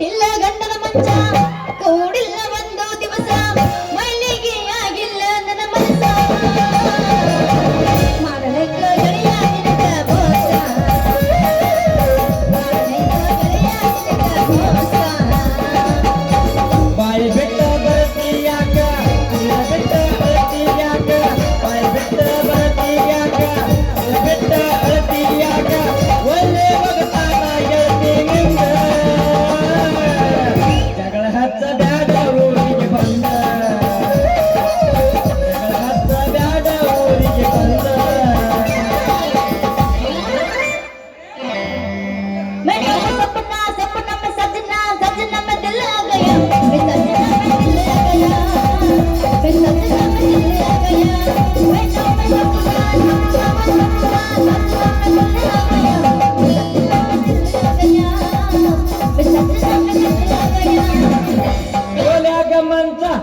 పిల్ల గంటల మంచా.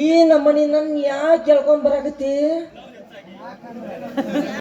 ಈ ನಮ್ಮನಿ ನನ್ನ ಯಾಕೆ ಕೇಳ್ಕೊಂಡ್ ಬರಾಕತ್ತಿ?